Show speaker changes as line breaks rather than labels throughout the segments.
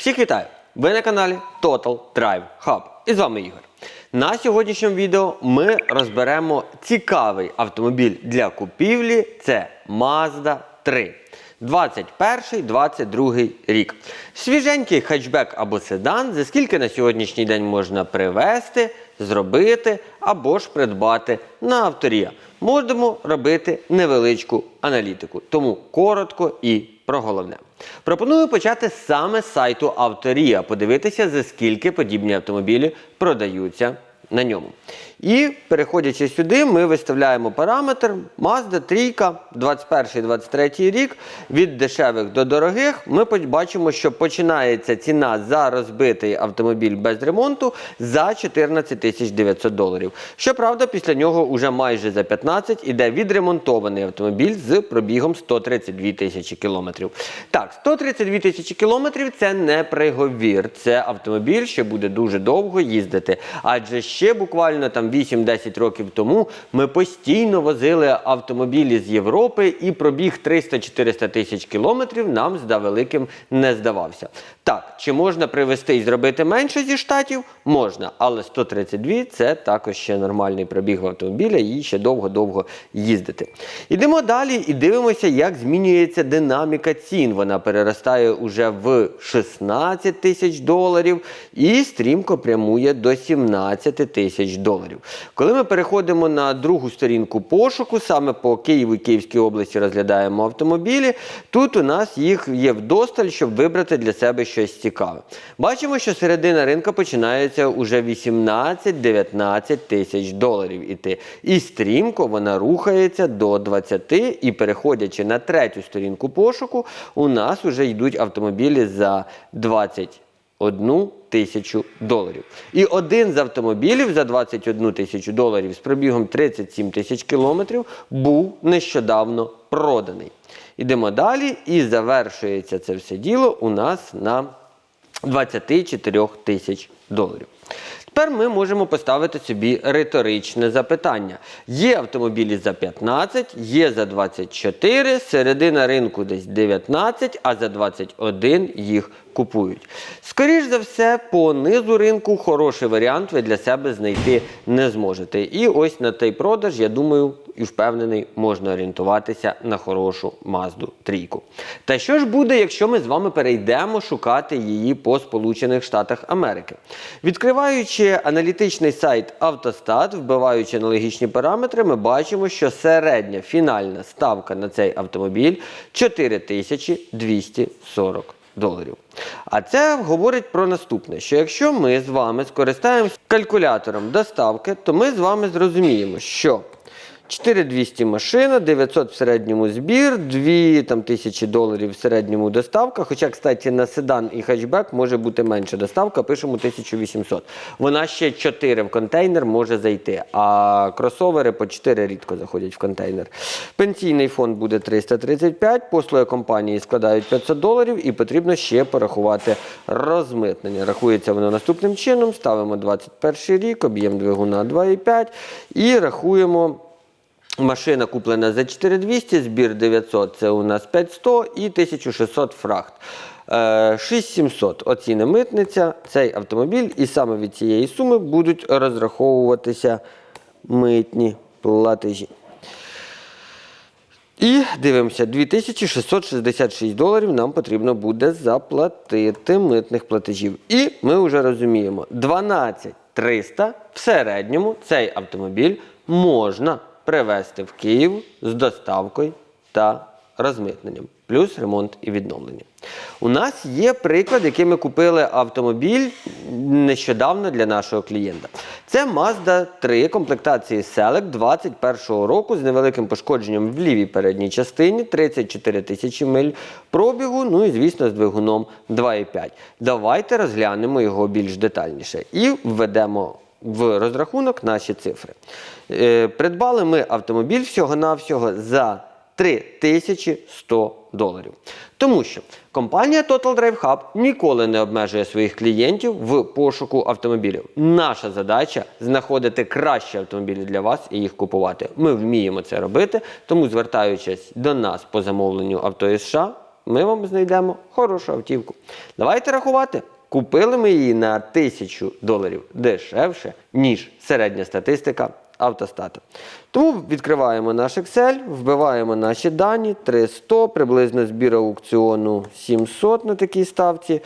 Всіх вітаю! Ви на каналі Total Drive Hub. І з вами Ігор. На сьогоднішньому відео ми розберемо цікавий автомобіль для купівлі. Це Mazda 3. 21-22 рік. Свіженький хетчбек або седан, за скільки на сьогоднішній день можна привезти, зробити або ж придбати на авторія. Можемо робити невеличку аналітику, тому коротко і про головне. Пропоную почати саме з сайту Авторія, подивитися, за скільки подібні автомобілі продаються на ньому. І переходячи сюди, ми виставляємо параметр Mazda 3, 21-23 рік. Від дешевих до дорогих. Ми бачимо, що починається ціна за розбитий автомобіль без ремонту за 14 тисяч 900 доларів. Щоправда, після нього вже майже за 15 іде відремонтований автомобіль з пробігом 132 тисячі кілометрів. Так, 132 тисячі кілометрів це не приговір. Це автомобіль, що буде дуже довго їздити. Адже ще буквально там 8-10 років тому ми постійно возили автомобілі з Європи, і пробіг 300-400 тисяч кілометрів нам зда великим не здавався. Так, чи можна привезти і зробити менше зі штатів? Можна, але 132 це також ще нормальний пробіг автомобіля і ще довго-довго їздити. Ідемо далі і дивимося, як змінюється динаміка цін. Вона переростає уже в 16 тисяч доларів і стрімко прямує до 17 тисяч доларів. Коли ми переходимо на другу сторінку пошуку, саме по Києву і Київській області розглядаємо автомобілі, тут у нас їх є вдосталь, щоб вибрати для себе щось цікаве. Бачимо, що середина ринку починається уже 18-19 тисяч доларів іти. І стрімко вона рухається до 20 і переходячи на третю сторінку пошуку, у нас вже йдуть автомобілі за 20 одну тисячу доларів. І один з автомобілів за 21 тисячу доларів з пробігом 37 тисяч кілометрів був нещодавно проданий. Ідемо далі, і завершується це все діло у нас на 24 тисяч доларів. Тепер ми можемо поставити собі риторичне запитання. Є автомобілі за 15, є за 24, середина ринку десь 19, а за 21 їх купують. Скоріш за все, по низу ринку хороший варіант ви для себе знайти не зможете. І ось на той продаж, я думаю, і впевнений, можна орієнтуватися на хорошу Мазду трійку. Та що ж буде, якщо ми з вами перейдемо шукати її по Сполучених Штатах Америки? Відкриваючи аналітичний сайт Автостат, вбиваючи аналогічні параметри, ми бачимо, що середня фінальна ставка на цей автомобіль 4240 доларів. А це говорить про наступне: що якщо ми з вами скористаємося калькулятором доставки, то ми з вами зрозуміємо, що 4200 машина, 900 в середньому збір, 2 там, тисячі доларів в середньому доставка. Хоча, кстати, на седан і хетчбек може бути менша доставка, пишемо 1800. Вона ще 4 в контейнер може зайти, а кросовери по 4 рідко заходять в контейнер. Пенсійний фонд буде 335, послуги компанії складають 500 доларів і потрібно ще порахувати розмитнення. Рахується воно наступним чином, ставимо 21 рік, об'єм двигуна 2,5 і рахуємо. Машина куплена за 4200, збір 900 це у нас 500 і 1600 фрахт. Е, 6700 оціни митниця цей автомобіль, і саме від цієї суми будуть розраховуватися митні платежі. І дивимося, 2666 доларів нам потрібно буде заплатити митних платежів. І ми вже розуміємо, 12300 в середньому цей автомобіль можна привезти в Київ з доставкою та розмитненням, плюс ремонт і відновлення. У нас є приклад, який ми купили автомобіль нещодавно для нашого клієнта. Це Mazda 3 комплектації Select 21 року з невеликим пошкодженням в лівій передній частині, 34 тисячі миль пробігу, ну і звісно з двигуном 2,5. Давайте розглянемо його більш детальніше і введемо в розрахунок наші цифри. Е, Придбали ми автомобіль всього-навсього за 3100 доларів. Тому що компанія Total Drive Hub ніколи не обмежує своїх клієнтів в пошуку автомобілів. Наша задача знаходити кращі автомобілі для вас і їх купувати. Ми вміємо це робити, тому звертаючись до нас по замовленню авто із США, ми вам знайдемо хорошу автівку. Давайте рахувати. Купили ми її на 1000 доларів дешевше, ніж середня статистика автостата. Тому відкриваємо наш Excel, вбиваємо наші дані 300, приблизно збір аукціону 700 на такій ставці.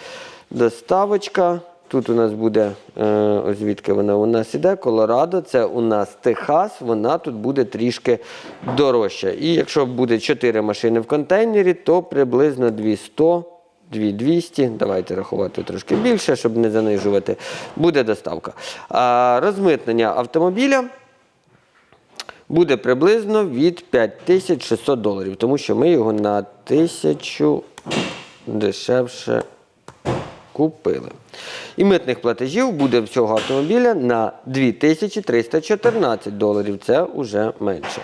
Доставочка. Тут у нас буде, е, ось звідки вона у нас іде, Колорадо, це у нас Техас, вона тут буде трішки дорожча. І якщо буде 4 машини в контейнері, то приблизно 200, 2200, давайте рахувати трошки більше, щоб не занижувати, буде доставка. Розмитнення автомобіля буде приблизно від 5600 доларів, тому що ми його на 1000 дешевше купили. І митних платежів буде в цього автомобіля на 2314 доларів. Це вже менше.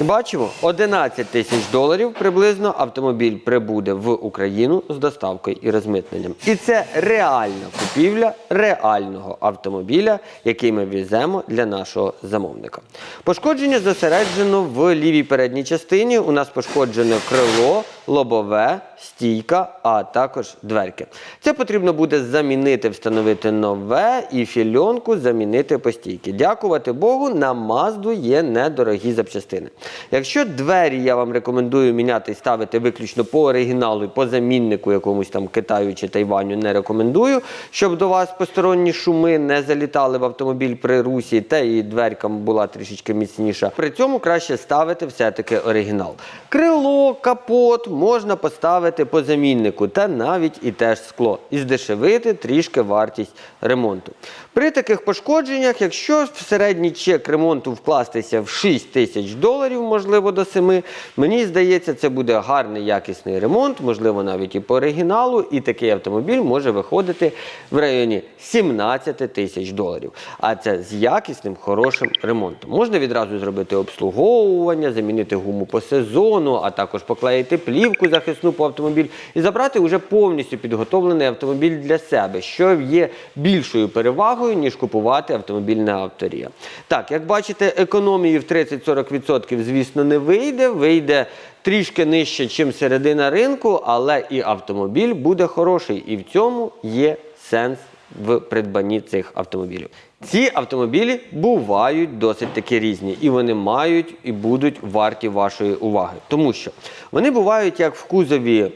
І бачимо, 11 тисяч доларів приблизно автомобіль прибуде в Україну з доставкою і розмитненням. І це реальна купівля реального автомобіля, який ми віземо для нашого замовника. Пошкодження зосереджено в лівій передній частині. У нас пошкоджене крило, лобове, стійка, а також дверки. Це потрібно буде замінити, встановити нове і фільонку замінити по стійки. Дякувати Богу, на Мазду є недорогі запчастини. Якщо двері я вам рекомендую міняти і ставити виключно по оригіналу і по заміннику якомусь там Китаю чи Тайваню, не рекомендую, щоб до вас посторонні шуми не залітали в автомобіль при русі, та і дверкам була трішечки міцніша. При цьому краще ставити все-таки оригінал. Крило, капот можна поставити по заміннику, та навіть і теж скло, і здешевити трішки вартість ремонту. При таких пошкодженнях, якщо в середній чек ремонту вкластися в 6 тисяч доларів, можливо, до 7, мені здається, це буде гарний якісний ремонт, можливо, навіть і по оригіналу, і такий автомобіль може виходити в районі 17 тисяч доларів. А це з якісним, хорошим ремонтом. Можна відразу зробити обслуговування, замінити гуму по сезону, а також поклеїти плівку захисну по автомобіль і забрати вже повністю підготовлений автомобіль для себе, що є більшою перевагою, ніж купувати автомобіль на авторія. Так, як бачите, економії в 30-40%, звісно, не вийде. Вийде трішки нижче, ніж середина ринку, але і автомобіль буде хороший. І в цьому є сенс в придбанні цих автомобілів. Ці автомобілі бувають досить таки різні, і вони мають і будуть варті вашої уваги, тому що вони бувають як в кузові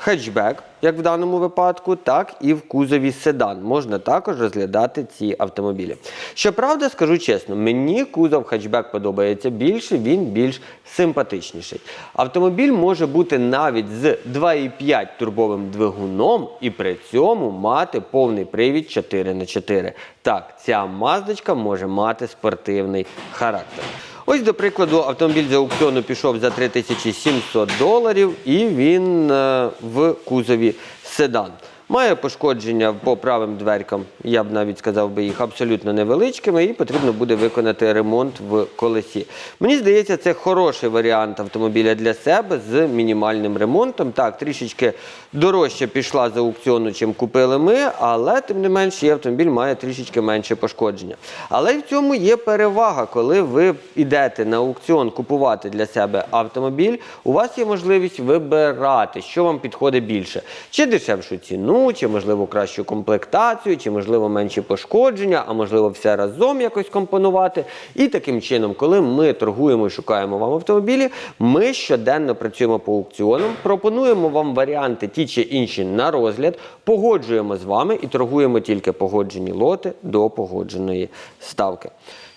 хетчбек, як в даному випадку, так і в кузові седан. Можна також розглядати ці автомобілі. Щоправда, скажу чесно, мені кузов хетчбек подобається більше, він більш симпатичніший. Автомобіль може бути навіть з 2,5 турбовим двигуном і при цьому мати повний привід 4х4. Так, ця маздочка може мати спортивний характер. Ось, до прикладу, автомобіль з аукціону пішов за 3700 доларів, і він е, в кузові седан. Має пошкодження по правим дверкам, я б навіть сказав би їх абсолютно невеличкими, і потрібно буде виконати ремонт в колесі. Мені здається, це хороший варіант автомобіля для себе з мінімальним ремонтом. Так, трішечки дорожче пішла з аукціону, чим купили ми, але тим не менш і автомобіль має трішечки менше пошкодження. Але в цьому є перевага, коли ви йдете на аукціон купувати для себе автомобіль, у вас є можливість вибирати, що вам підходить більше. Чи дешевшу ціну, чи можливо кращу комплектацію, чи можливо менші пошкодження, а можливо все разом якось компонувати. І таким чином, коли ми торгуємо і шукаємо вам автомобілі, ми щоденно працюємо по аукціонам, пропонуємо вам варіанти ті чи інші на розгляд, погоджуємо з вами і торгуємо тільки погоджені лоти до погодженої ставки.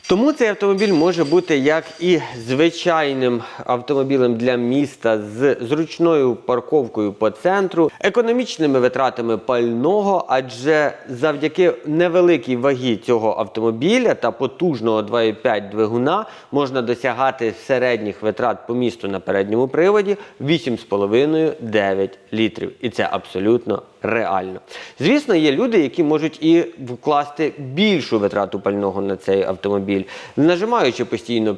Тому цей автомобіль може бути як і звичайним автомобілем для міста з зручною парковкою по центру, економічними витратами пального, адже завдяки невеликій вагі цього автомобіля та потужного 2,5 двигуна можна досягати середніх витрат по місту на передньому приводі 8,5-9 літрів. І це абсолютно реально. Звісно, є люди, які можуть і вкласти більшу витрату пального на цей автомобіль, нажимаючи постійно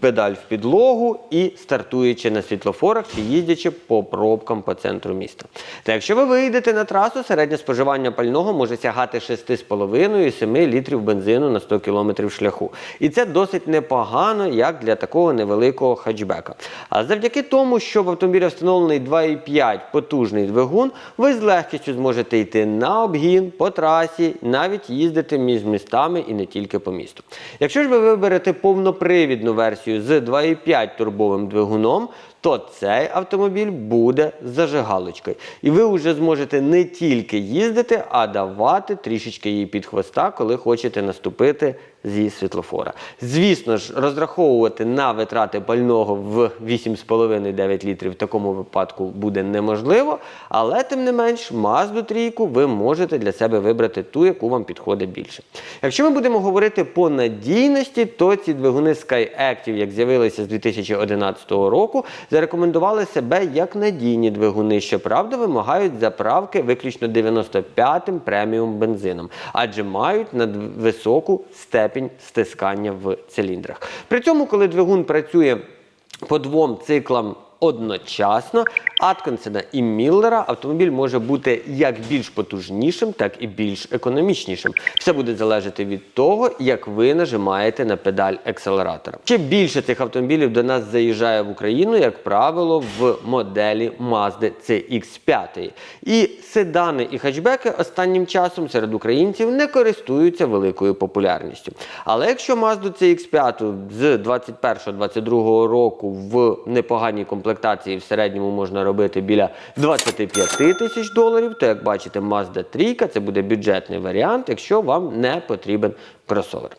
педаль в підлогу і стартуючи на світлофорах чи їздячи по пробкам по центру міста. Та якщо ви вийдете на трасу, середнє споживання пального може сягати 6,5-7 літрів бензину на 100 км шляху. І це досить непогано, як для такого невеликого хатчбека. А завдяки тому, що в автомобілі встановлений 2,5 потужний двигун, ви з легкістю зможете йти на обгін по трасі, навіть їздити між містами і не тільки по місту. Якщо ж ви виберете повнопривідну версію з 2,5 турбовим двигуном, то цей автомобіль буде зажигалочкою. І ви вже зможете не тільки їздити, а давати трішечки їй під хвоста, коли хочете наступити зі світлофора. Звісно ж, розраховувати на витрати пального в 8,5-9 літрів в такому випадку буде неможливо, але тим не менш, Mazda трійку ви можете для себе вибрати ту, яку вам підходить більше. Якщо ми будемо говорити по надійності, то ці двигуни SkyActiv, як з'явилися з 2011 року, зарекомендували себе як надійні двигуни, що правда вимагають заправки виключно 95-м преміум бензином, адже мають надвисоку степінь стискання в циліндрах. При цьому, коли двигун працює по двом циклам одночасно, Атконсена і Міллера автомобіль може бути як більш потужнішим, так і більш економічнішим. Все буде залежати від того, як ви нажимаєте на педаль акселератора. Ще більше цих автомобілів до нас заїжджає в Україну, як правило, в моделі Mazda CX5. І седани і хетчбеки останнім часом серед українців не користуються великою популярністю. Але якщо Mazda CX5 з 21-22 року в непоганій комплектації в середньому можна робити біля 25 тисяч доларів, то як бачите, Mazda 3 це буде бюджетний варіант, якщо вам не потрібен кросовер.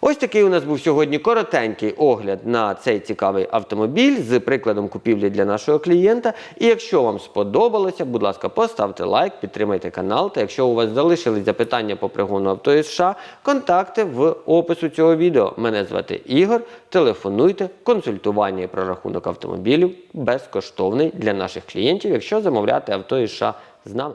Ось такий у нас був сьогодні коротенький огляд на цей цікавий автомобіль з прикладом купівлі для нашого клієнта. І якщо вам сподобалося, будь ласка, поставте лайк, підтримайте канал. Та якщо у вас залишились запитання по пригону авто із США, контакти в опису цього відео. Мене звати Ігор. Телефонуйте, консультування і прорахунок автомобілів безкоштовний для наших клієнтів, якщо замовляти авто із США з нами.